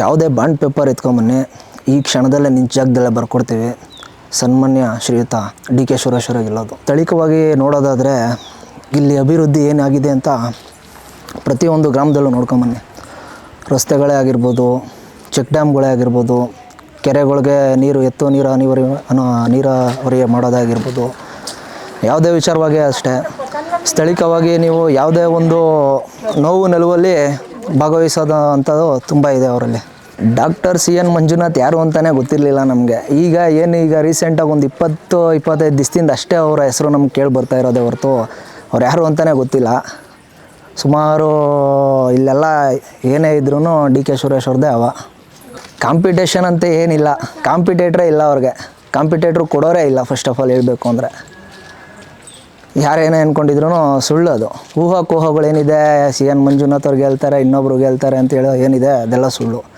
ಯಾವುದೇ bond paper ಎತ್ಕೊಂಬನ್ನಿ, ಈ ಕ್ಷಣದಲ್ಲೇ ನಿಂಚ ಜಾಗದಲ್ಲೇ ಬರ್ಕೊಡ್ತೀವಿ. ಸನ್ಮಾನ್ಯ ಶ್ರೀಯುತ ಡಿ ಕೆ ಗೆಲ್ಲೋದು ತಳಿಕವಾಗಿ ನೋಡೋದಾದರೆ, ಇಲ್ಲಿ ಅಭಿವೃದ್ಧಿ ಏನಾಗಿದೆ ಅಂತ ಪ್ರತಿಯೊಂದು ಗ್ರಾಮದಲ್ಲೂ ನೋಡ್ಕೊಂಬನ್ನಿ. ರಸ್ತೆಗಳೇ ಆಗಿರ್ಬೋದು, ಚೆಕ್ ಡ್ಯಾಮ್ಗಳೇ ಆಗಿರ್ಬೋದು, ಕೆರೆಗಳಿಗೆ ನೀರು ಎತ್ತು ನೀರು ಅನಿವಾರ್ಯ ಅನೋ ನೀರಾವರಿ ಮಾಡೋದಾಗಿರ್ಬೋದು. ಯಾವುದೇ ವಿಚಾರವಾಗಿ ಅಷ್ಟೇ. ಸ್ಥಳೀಯವಾಗಿ ನೀವು ಯಾವುದೇ ಒಂದು ನೋವು ನಿಲುವಲ್ಲಿ ಭಾಗವಹಿಸೋದು ಅಂಥದ್ದು ತುಂಬ ಇದೆ ಅವರಲ್ಲಿ. ಡಾಕ್ಟರ್ ಸಿ ಎನ್ ಮಂಜುನಾಥ್ ಯಾರು ಅಂತಲೇ ಗೊತ್ತಿರಲಿಲ್ಲ ನಮಗೆ. ಈಗ ಏನು ಈಗ ರೀಸೆಂಟಾಗಿ ಒಂದು ಇಪ್ಪತ್ತು, ಇಪ್ಪತ್ತೈದು ದಿವಸದಿಂದ ಅಷ್ಟೇ ಅವರ ಹೆಸರು ನಮ್ಗೆ ಕೇಳಿ ಬರ್ತಾ ಇರೋದೇ ಹೊರತು. ಅವ್ರು ಯಾರು ಅಂತಲೇ ಗೊತ್ತಿಲ್ಲ. ಸುಮಾರು ಇಲ್ಲೆಲ್ಲ ಏನೇ ಇದ್ರೂ ಡಿ ಕೆ ಸುರೇಶ್ ಅವ್ರದ್ದೇ ಅವ. ಕಾಂಪಿಟೇಷನ್ ಅಂತ ಏನಿಲ್ಲ. ಕಾಂಪಿಟೇಟ್ರೇ ಇಲ್ಲ ಅವ್ರಿಗೆ. ಕಾಂಪಿಟೇಟ್ರು ಕೊಡೋರೇ ಇಲ್ಲ ಫಸ್ಟ್ ಆಫ್ ಆಲ್ ಹೇಳಬೇಕು ಅಂದರೆ. ಯಾರೇನೇ ಅಂದ್ಕೊಂಡಿದ್ರು ಸುಳ್ಳು ಅದು. ಊಹಾಕೋಹಗಳೇನಿದೆ ಸಿ ಎನ್ ಮಂಜುನಾಥ್ ಅವ್ರು ಗೆಲ್ತಾರೆ, ಇನ್ನೊಬ್ರು ಗೆಲ್ತಾರೆ ಅಂತ ಹೇಳೋ ಏನಿದೆ ಅದೆಲ್ಲ ಸುಳ್ಳು.